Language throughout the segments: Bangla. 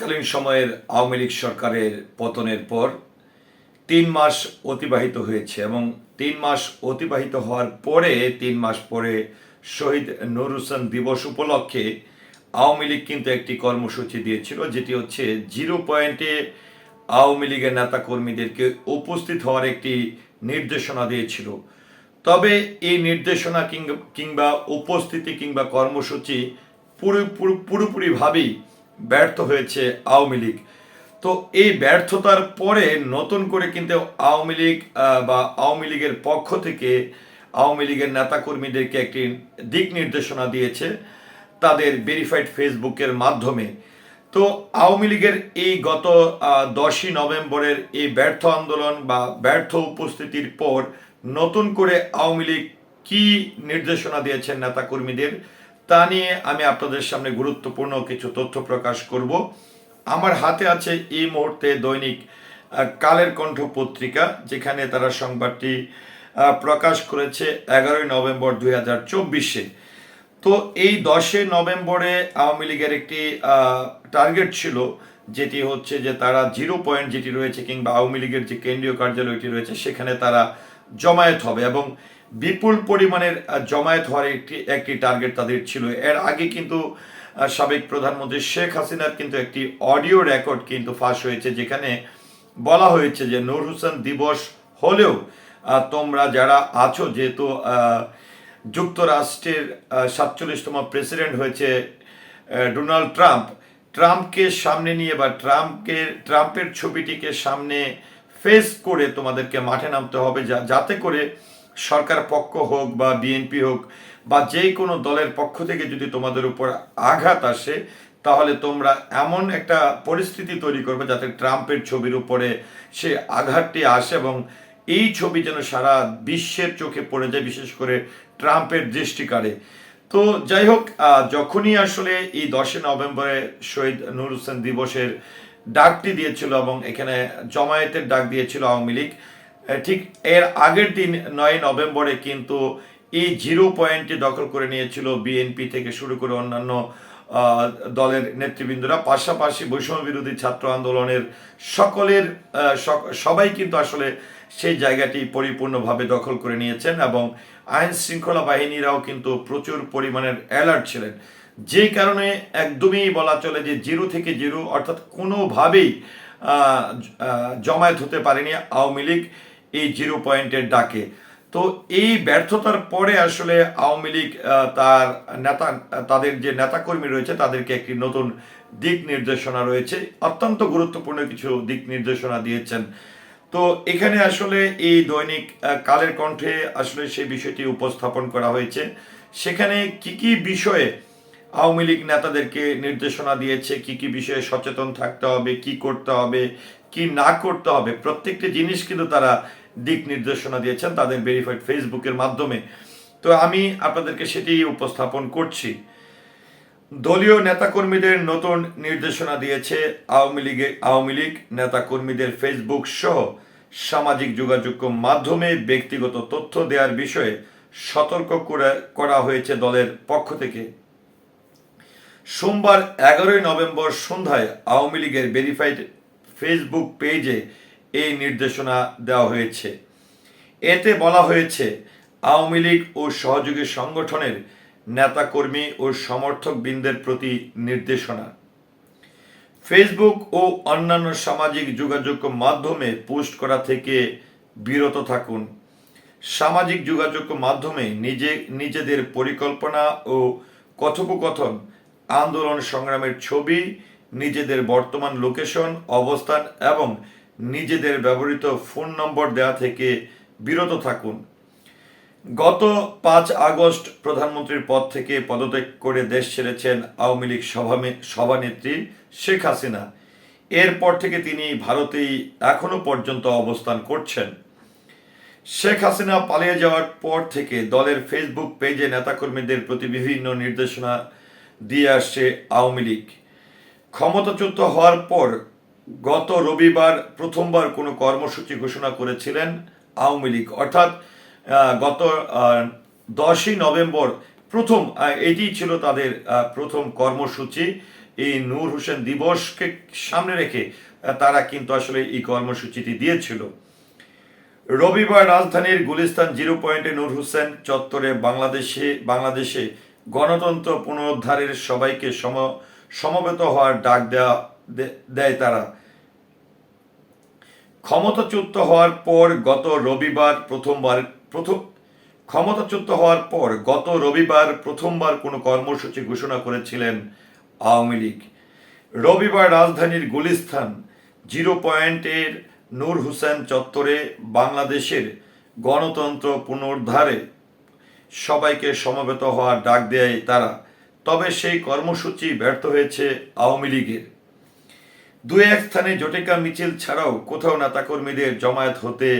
তৎকালীন সময়ের আওয়ামী লীগ সরকারের পতনের পর তিন মাস অতিবাহিত হয়েছে এবং তিন মাস অতিবাহিত হওয়ার পরে, তিন মাস পরে শহীদ নুর হোসেন দিবস উপলক্ষে আওয়ামী লীগ কিন্তু একটি কর্মসূচি দিয়েছিল, যেটি হচ্ছে জিরো পয়েন্টে আওয়ামী লীগের নেতাকর্মীদেরকে উপস্থিত হওয়ার একটি নির্দেশনা দিয়েছিল। তবে এই নির্দেশনা কিংবা- উপস্থিতি কিংবা কর্মসূচি পুরো, পুরো- পুরোপুরিভাবেই ব্যর্থ হয়েছে আওয়ামী লীগ। তো এই ব্যর্থতার পরে নতুন করে কিন্তু আওয়ামী লীগ বা আওয়ামী লীগের পক্ষ থেকে আওয়ামী লীগের নেতাকর্মীদেরকে একটি দিক নির্দেশনা দিয়েছে তাদের ভেরিফাইড ফেসবুকের মাধ্যমে। তো আওয়ামী লীগের এই গত দশই নভেম্বরের এই ব্যর্থ আন্দোলন বা ব্যর্থ উপস্থিতির পর নতুন করে আওয়ামী লীগ কি নির্দেশনা দিয়েছেন নেতাকর্মীদের? তা নিয়ে আমি আপনাদের সামনে গুরুত্বপূর্ণ কিছু তথ্য প্রকাশ করব। আমার হাতে আছে এই মুহূর্তে দৈনিক কালের কণ্ঠ পত্রিকা, যেখানে তারা সংবাদটি প্রকাশ করেছে এগারোই নভেম্বর দুই হাজার চব্বিশে। তো এই দশই নভেম্বরে আওয়ামী লীগের একটি টার্গেট ছিল, যেটি হচ্ছে যে তারা জিরো পয়েন্ট যেটি রয়েছে কিংবা আওয়ামী লীগের যে কেন্দ্রীয় কার্যালয়টি রয়েছে, সেখানে তারা জমায়েত হবে এবং বিপুল পরিমাণের জমায়েত হওয়ার একটি একটি টার্গেট তাদের ছিল। এর আগে কিন্তু সাবেক প্রধানমন্ত্রী শেখ হাসিনার কিন্তু একটি অডিও রেকর্ড কিন্তু ফাঁস হয়েছে, যেখানে বলা হয়েছে যে নূর হোসেন দিবস হলেও তোমরা যারা আছো, যেহেতু যুক্তরাষ্ট্রের সাতচল্লিশতম প্রেসিডেন্ট হয়েছে ডোনাল্ড ট্রাম্প, ট্রাম্পকে সামনে নিয়ে বা ট্রাম্পকে, ট্রাম্পের ছবিটিকে সামনে ফেস করে তোমাদেরকে মাঠে নামতে হবে, যা- যাতে করে সরকার পক্ষ হোক বা বিএনপি হোক বা যে কোনো দলের পক্ষ থেকে যদি তোমাদের উপর আঘাত আসে, তাহলে তোমরা এমন একটা পরিস্থিতি তৈরি করবে যাতে ট্রাম্পের ছবির উপরে সে আঘাতটি আসে এবং এই ছবি যেন সারা বিশ্বের চোখে পড়ে যায়, বিশেষ করে ট্রাম্পের দৃষ্টি কাড়ে তো যাই হোক যখনই আসলে এই দশই নভেম্বরে শহীদ নুর হোসেন দিবসের ডাকটি দিয়েছিল এবং এখানে জমায়েতের ডাক দিয়েছিল আওয়ামী লীগ ঠিক এর আগের দিন নয় নভেম্বরে কিন্তু এই জিরো পয়েন্টটি দখল করে নিয়েছিল বিএনপি থেকে শুরু করে অন্যান্য দলের নেতৃবৃন্দরা। পাশাপাশি বৈষম্য বিরোধী ছাত্র আন্দোলনের সকলের সবাই কিন্তু আসলে সেই জায়গাটি পরিপূর্ণভাবে দখল করে নিয়েছেন এবং আইন শৃঙ্খলা বাহিনীরাও কিন্তু প্রচুর পরিমাণের অ্যালার্ট ছিলেন। যে কারণে একদমই বলা চলে যে জিরো থেকে জিরো অর্থাৎ কোনোভাবেই জমায়েত হতে পারেনি আওয়ামী লীগ এই জিরো পয়েন্টের ডাকে। তো এই ব্যর্থতার পরে আসলে আওয়ামী লীগ তার নেতা, তাদের যে নেতাকর্মী রয়েছে, তাদেরকে একটি নতুন দিক নির্দেশনা রয়েছে। অত্যন্ত গুরুত্বপূর্ণ কিছু দিক নির্দেশনা দিয়েছেন। তো এখানে আসলে এই দৈনিক কালের কণ্ঠে আসলে সেই বিষয়টি উপস্থাপন করা হয়েছে। সেখানে কি কি বিষয়ে আওয়ামী লীগ নেতাদেরকে নির্দেশনা দিয়েছে কি কি বিষয়ে সচেতন থাকতে হবে, কি করতে হবে, কি না করতে হবে, প্রত্যেকটি জিনিস কিন্তু তারা দিক নির্দেশনা দিয়েছেন তাদের ভেরিফাইড ফেসবুকের মাধ্যমে। তো আমি আপনাদেরকে সেটি উপস্থাপন করছি। দলীয় নেতাকর্মীদের নতুন নির্দেশনা দিয়েছে আওয়ামী লীগের আওয়ামী লীগ নেতাকর্মীদের ফেসবুক সহ সামাজিক যোগাযোগ মাধ্যমে ব্যক্তিগত তথ্য দেওয়ার বিষয়ে সতর্ক করে, করা হয়েছে দলের পক্ষ থেকে। সোমবার এগারোই নভেম্বর সন্ধ্যায় আওয়ামী লীগের ভেরিফাইড ফেসবুক পেজে এই নির্দেশনা দেওয়া হয়েছে। এতে বলা হয়েছে, আওয়ামী লীগ ও সহযোগী সংগঠনের নেতাকর্মী ও সমর্থকবৃন্দের প্রতি নির্দেশনা। ফেসবুক ও অন্যান্য সামাজিক যোগাযোগ মাধ্যমে পোস্ট করা থেকে বিরত থাকুন। সামাজিক যোগাযোগ মাধ্যমে নিজে, নিজেদের পরিকল্পনা ও কথোপকথন আন্দোলন সংগ্রামের ছবি, নিজেদের বর্তমান লোকেশন, অবস্থান এবং নিজেদের ব্যবহৃত ফোন নম্বর দেওয়া থেকে বিরত থাকুন। গত পাঁচ আগস্ট প্রধানমন্ত্রীর পদ থেকে পদত্যাগ করে দেশ ছেড়েছেন আওয়ামী লীগ সভানেত্রী শেখ হাসিনা। এরপর থেকে তিনি ভারতেই এখনও পর্যন্ত অবস্থান করছেন। শেখ হাসিনা পালিয়ে যাওয়ার পর থেকে দলের ফেসবুক পেজে নেতাকর্মীদের প্রতি বিভিন্ন নির্দেশনা দিয়ে আসছে আওয়ামী লীগ। ক্ষমতাচ্যুত হওয়ার পর গত রবিবার প্রথমবার কোনো কর্মসূচি ঘোষণা করেছিলেন আওয়ামী লীগ। অর্থাৎ গত দশই নভেম্বর প্রথম এটি ছিল তাদের প্রথম কর্মসূচি। এই নূর হোসেন দিবসকে সামনে রেখে তারা কিন্তু আসলে এই কর্মসূচিটি দিয়েছিল। রবিবার রাজধানীর গুলিস্তান জিরো পয়েন্টে নূর হোসেন চত্বরে বাংলাদেশে বাংলাদেশে গণতন্ত্র পুনরুদ্ধারের সবাইকে সম, সমবেত হওয়ার ডাক দেওয়া দেয় তারা। ক্ষমতাচ্যুত হওয়ার পর গত রবিবার প্রথমবার, প্রথম, ক্ষমতাচ্যুত হওয়ার পর গত রবিবার প্রথমবার কোনো কর্মসূচি ঘোষণা করেছিলেন আওয়ামী লীগ। রবিবার রাজধানীর গুলিস্তান, জিরো পয়েন্টের নূর হোসেন চত্বরে বাংলাদেশের গণতন্ত্র পুনরুদ্ধারে সবাইকে সমবেত হওয়ার ডাক দেয় তারা। তবে সেই কর্মসূচি ব্যর্থ হয়েছে আওয়ামী লীগের। দু এক স্থানে জটিকা মিছিল ছাড়াও কোথাও নেতাকর্মীদের জমায়েত হতে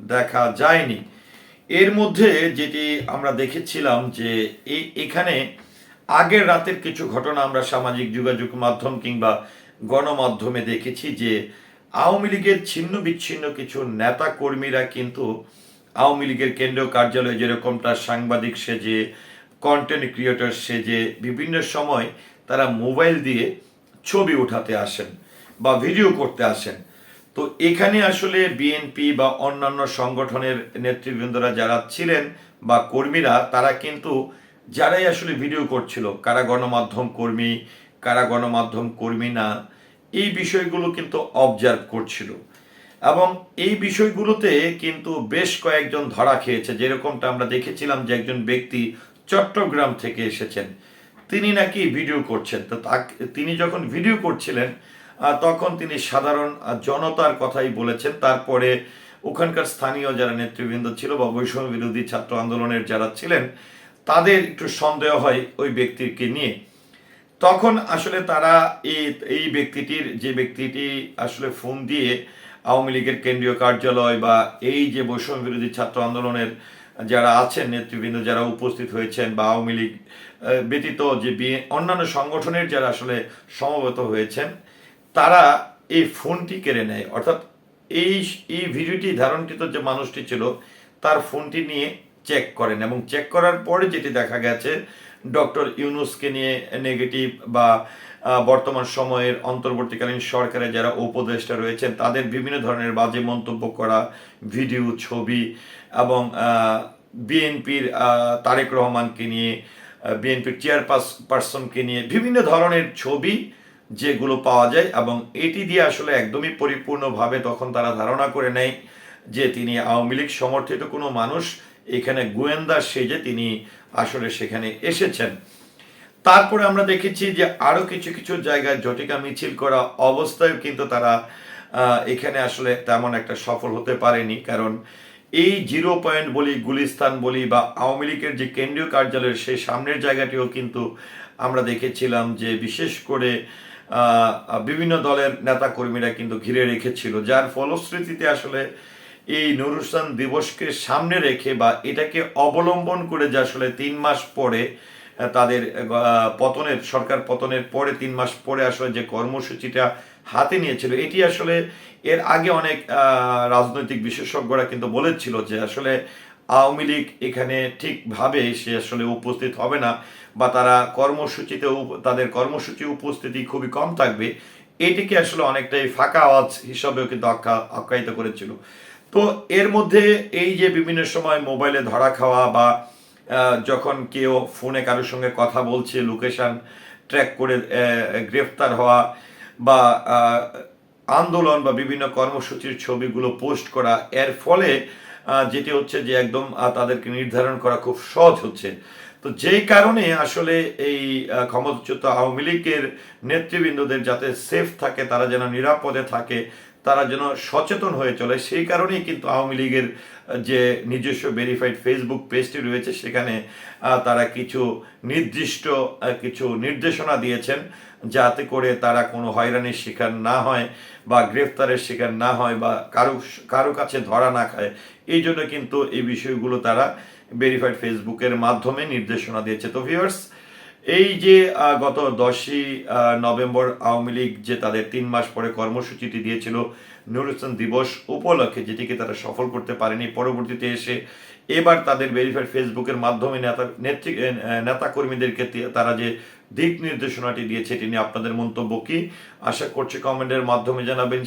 দেখা যায়নি। এর মধ্যে যেটি আমরা দেখেছিলাম যে এই এখানে আগের রাতের কিছু ঘটনা আমরা সামাজিক যোগাযোগ মাধ্যম কিংবা গণমাধ্যমে দেখেছি যে আওয়ামী লীগের ছিন্ন বিচ্ছিন্ন কিছু নেতা কর্মীরা কিন্তু আওয়ামী লীগের কেন্দ্রীয় কার্যালয়ে যেরকমটা সাংবাদিক সেজে কন্টেন্ট ক্রিয়েটর সেজে, বিভিন্ন সময় তারা মোবাইল দিয়ে ছবি উঠাতে আসেন বা ভিডিও করতে আসেন। তো এখানে আসলে বিএনপি বা অন্যান্য সংগঠনের নেতৃবৃন্দরা যারা ছিলেন বা কর্মীরা, তারা কিন্তু যারাই আসলে ভিডিও করছিল, কারা গণমাধ্যম কর্মী, কারা গণমাধ্যম কর্মী না, এই বিষয়গুলো কিন্তু অবজার্ভ করছিল। এবং এই বিষয়গুলোতে কিন্তু বেশ কয়েকজন ধরা খেয়েছে। যেরকমটা আমরা দেখেছিলাম যে একজন ব্যক্তি চট্টগ্রাম থেকে এসেছেন। তিনি নাকি ভিডিও করছেন। তো তিনি যখন ভিডিও করছিলেন তখন তিনি সাধারণ জনতার কথাই বলেছেন। তারপরে ওখানকার স্থানীয় যারা নেতৃবৃন্দ ছিল বা বৈষম্য বিরোধী ছাত্র আন্দোলনের যারা ছিলেন, তাদের একটু সন্দেহ হয় ওই ব্যক্তিকে নিয়ে। তখন আসলে তারা এই এই ব্যক্তিটির, যে ব্যক্তিটি আসলে ফোন দিয়ে আওয়ামী লীগের কেন্দ্রীয় কার্যালয় বা এই যে বৈষম্য বিরোধী ছাত্র আন্দোলনের যারা আছেন, নেতৃবৃন্দ যারা উপস্থিত হয়েছেন বা আওয়ামী লীগ ব্যতীত যে অন্যান্য সংগঠনের যারা আসলে সমবেত হয়েছেন, তারা এই ফোনটি কেড়ে নেয়। অর্থাৎ এই এই ভিডিওটি ধারণকৃত যে মানুষটি ছিল, তার ফোনটি নিয়ে চেক করেন এবং চেক করার পরে যেটি দেখা গেছে, ডক্টর ইউনুসকে নিয়ে নেগেটিভ বা বর্তমান সময়ের অন্তর্বর্তীকালীন সরকারের যারা উপদেষ্টা রয়েছেন, তাদের বিভিন্ন ধরনের বাজে মন্তব্য করা, ভিডিও, ছবি এবং বিএনপির তারেক রহমানকে নিয়ে বিএনপির চেয়ারপারসনকে নিয়ে বিভিন্ন ধরনের ছবি যেগুলো পাওয়া যায় এবং এটি দিয়ে আসলে একদমই পরিপূর্ণভাবে তখন তারা ধারণা করে নেয় যে তিনি আওয়ামী লীগ সমর্থিত কোনো মানুষ। এখানে গোয়েন্দা সেজে তিনি আসলে সেখানে এসেছেন। তারপরে আমরা দেখেছি যে আরও কিছু কিছু জায়গায় জটিকা মিছিল করা অবস্থায় কিন্তু তারা এখানে আসলে তেমন একটা সফল হতে পারেনি। কারণ এই জিরো পয়েন্ট বলি, গুলিস্তান বলি বা আওয়ামী লীগের যে কেন্দ্রীয় কার্যালয়ের সেই সামনের জায়গাটিও কিন্তু আমরা দেখেছিলাম যে বিশেষ করে বিভিন্ন দলের নেতা কর্মীরা কিন্তু ঘিরে রেখেছিল। যার ফলশ্রুতিতে আসলে এই নুরুসান দিবসকে সামনে রেখে বা এটাকে অবলম্বন করে যে আসলে তিন মাস পরে তাদের পতনের, সরকার পতনের পরে, তিন মাস পরে আসলে যে কর্মসূচিটা হাতে নিয়েছিল, এটি আসলে এর আগে অনেক রাজনৈতিক বিশেষজ্ঞরা কিন্তু বলেছিল যে আসলে আওয়ামী লীগ এখানে ঠিকভাবে সে আসলে উপস্থিত হবে না বা তারা কর্মসূচিতে তাদের কর্মসূচি উপস্থিতি খুবই কম থাকবে। এটিকে আসলে অনেকটাই ফাঁকা আওয়াজ হিসাবেও কিন্তু আখ্যা- আখ্যায়িত করেছিল। তো এর মধ্যে এই যে বিভিন্ন সময় মোবাইলে ধরা খাওয়া বা যখন কেউ ফোনে কারোর সঙ্গে কথা বলছে, লোকেশন ট্র্যাক করে গ্রেফতার হওয়া বা আন্দোলন বা বিভিন্ন কর্মসূচির ছবিগুলো পোস্ট করা, এর ফলে যেটি হচ্ছে যে একদম তাদেরকে নির্ধারণ করা খুব সহজ হচ্ছে। তো যেই কারণে আসলে এই ক্ষমতাচ্যুত আওয়ামী লীগের নেতৃবৃন্দদের যাতে সেফ থাকে, তারা যেন নিরাপদে থাকে তারা যেন সচেতন হয়ে চলে। সেই কারণেই কিন্তু আওয়ামী লীগের যে নিজস্ব ভেরিফাইড ফেসবুক পেজটি রয়েছে, সেখানে তারা কিছু নির্দিষ্ট কিছু নির্দেশনা দিয়েছেন যাতে করে তারা কোনো হয়রানির শিকার না হয় বা গ্রেফতারের শিকার না হয় বা কারও কারও কাছে ধরা না খায়। এই জন্য কিন্তু এই বিষয়গুলো তারা ভেরিফাইড ফেসবুকের মাধ্যমে নির্দেশনা দিয়েছে। তো ভিউয়ার্স এই যে গত দশই নভেম্বর আওয়ামী লীগ যে তাদের তিন মাস পরে কর্মসূচিটি দিয়েছিল নুর হোসেন দিবস উপলক্ষে, যেটিকে তারা সফল করতে পারেনি, পরবর্তীতে এসে এবার তাদের ভেরিফাইড ফেসবুকের মাধ্যমে নেতা, নেত্রী নেতা কর্মীদেরকে তারা যে দিক নির্দেশনাটি দিয়েছে, এটি নিয়ে আপনাদের মন্তব্য কি? আশা করছি কমেন্টের মাধ্যমে জানাবেন।